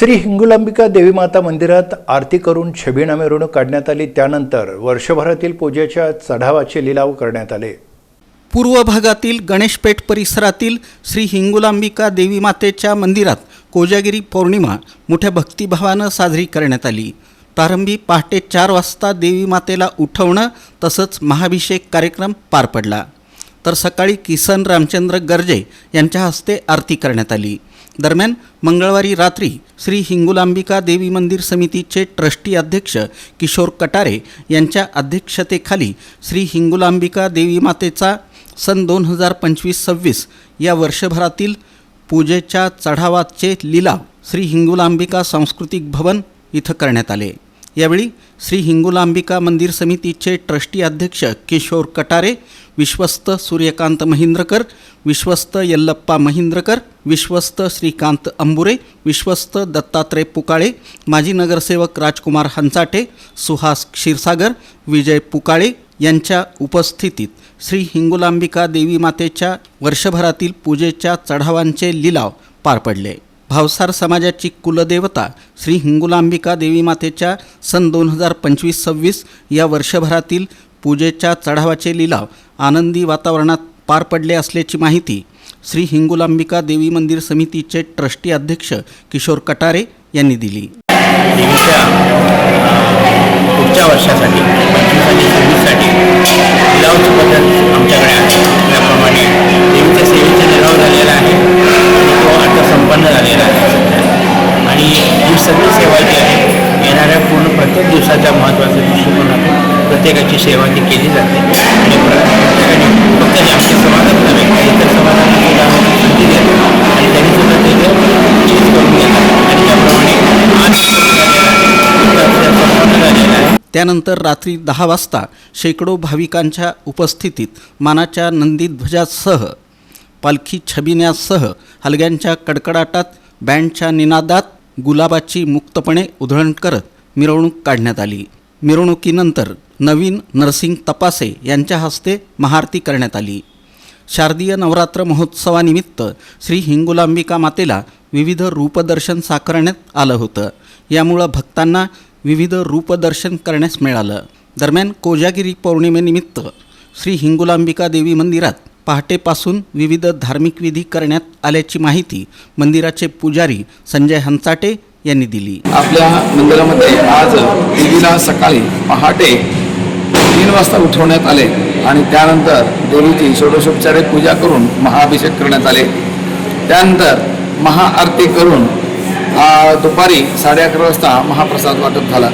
श्री हिंगुलांबिका देवी माता मंदिरात आरती करून छबिना मिरवणूक काढण्यात आली. त्यानंतर वर्षभरातील पूजेच्या चढावाचे लिलाव करण्यात आले. पूर्व भागातील गणेशपेठ परिसरातील श्री हिंगुलांबिका देवी मातेच्या मंदिरात कोजागिरी पौर्णिमा मोठ्या भक्तिभावानं साजरी करण्यात आली. प्रारंभी पहाटे चार वाजता देवी मातेला उठवणं तसंच महाभिषेक कार्यक्रम पार पडला. तर सकाळी किसन रामचंद्र गर्जे यांच्या हस्ते आरती करण्यात आली. दरम्यान मंगळवारी रात्री श्री हिंगुलांबिका देवी मंदिर समितीचे ट्रस्टी अध्यक्ष किशोर कटारे यांच्या अध्यक्षतेखाली श्री हिंगुलांबिका देवी मातेचा सन दोन हजार पंचवीस सव्वीस या वर्षभरातील पूजेच्या चढावाचे लिलाव श्री हिंगुलांबिका सांस्कृतिक भवन इथं करण्यात आले. यावेळी श्री हिंगुलांबिका मंदिर समितीचे ट्रस्टी अध्यक्ष किशोर कटारे विश्वस्त सूर्यकांत महिंद्रकर विश्वस्त यल्लप्पा महिंद्रकर विश्वस्त श्रीकांत अंबुरे विश्वस्त दत्तात्रय पुकाळे माजी नगरसेवक राजकुमार हंचाटे सुहास क्षीरसागर विजय पुकाळे यांच्या उपस्थितीत श्री हिंगुलांबिका देवी मातेच्या वर्षभरातील पूजेच्या चढावांचे लिलाव पार पडले. भावसार समाजाची कुलदेवता श्री हिंगुलांबिका देवीमातेच्या सन दोन हजार पंचवीस सव्वीस या वर्षभरातील पूजेच्या चढावाचे लिलाव आनंदी वातावरणात पार पडले असल्याची माहिती श्री हिंगुलांबिका देवी मंदिर समितीचे ट्रस्टी अध्यक्ष किशोर कटारे यांनी दिली. प्रत्येकाची सेवा ती केली जाते. आणि प्रत्येकाने फक्त जास्त आमच्या समाजात नव्हे तर इतर समाजाला सुद्धा संधी देतो. आणि त्यांनी सुद्धा ते चीज करून घेतात. आणि त्याप्रमाणे झालेला आहे त्यानंतर रात्री दहा वाजता शेकडो भाविकांच्या उपस्थितीत मानाच्या नंदीध्वजासह पालखी छबिन्यासह हलग्यांच्या कडकडाटात बँडच्या निनादात गुलाबाची मुक्तपणे उधळण करत मिरवणूक काढण्यात आली. मिरवणुकीनंतर नवीन नरसिंग तपासे यांच्या हस्ते महाआरती करण्यात आली. शारदीय नवरात्र महोत्सवानिमित्त श्री हिंगुलांबिका मातेला विविध रूपदर्शन साकारण्यात आलं होतं. यामुळं भक्तांना विविध रूपदर्शन करण्यास मिळालं. दरम्यान कोजागिरी पौर्णिमेनिमित्त श्री हिंगुलांबिका देवी मंदिरात पहाटेपासून विविध धार्मिक विधी करण्यात आल्याची माहिती मंदिराचे पुजारी संजय हंचाटे यांनी दिली. आपल्या मंदिरामध्ये आज देवीला सकाळी पहाटे तीन वाजता उठवण्यात आले आणि त्यानंतर देवीची षोडशोपचारे पूजा करून महाअभिषेक करण्यात आले. त्यानंतर महाआरती करून दुपारी साडे अकरा वाजता महाप्रसाद वाटप झाला.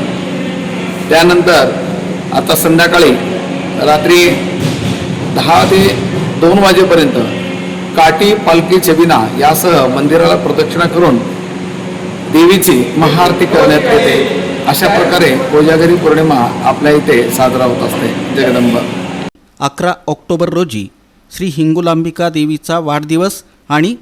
त्यानंतर आता संध्याकाळी रात्री दहा ते दोन वाजेपर्यंत काटी पालखी छबिना यासह मंदिराला प्रदक्षिणा करून देवीची महाआरती करण्यात येते. अशा प्रकारे कोजागरी पौर्णिमा आपल्या इथे साजरा होत असते. जगदंब. अकरा ऑक्टोबर रोजी श्री हिंगुलांबिका देवीचा वाढदिवस आणि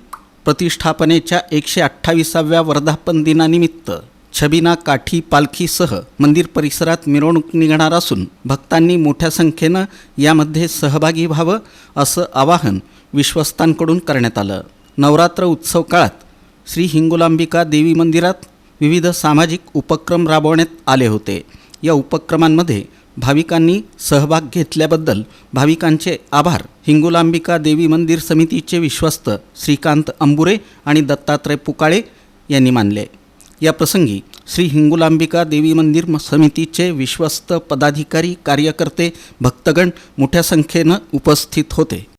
प्रतिष्ठापनेच्या एकशे अठ्ठावीसाव्या वर्धापन दिनानिमित्त छबिना काठी पालखीसह मंदिर परिसरात मिरवणूक निघणार असून भक्तांनी मोठ्या संख्येनं यामध्ये सहभागी व्हावं असं आवाहन विश्वस्तांकडून करण्यात आलं. नवरात्र उत्सव काळात श्री हिंगुलांबिका देवी मंदिरात विविध सामाजिक उपक्रम राबवण्यात आले होते. या उपक्रमांमध्ये भाविकांनी सहभाग घेतल्याबद्दल भाविकांचे आभार. हिंगुलांबिका देवी मंदिर समितीचे विश्वस्त श्रीकांत अंबुरे आणि दत्तात्रय पुकाळे यांनी मानले. या प्रसंगी श्री हिंगुलांबिका देवी मंदिर म- समितीचे विश्वस्त पदाधिकारी कार्यकर्ते भक्तगण मोठ्या संख्येनं उपस्थित होते.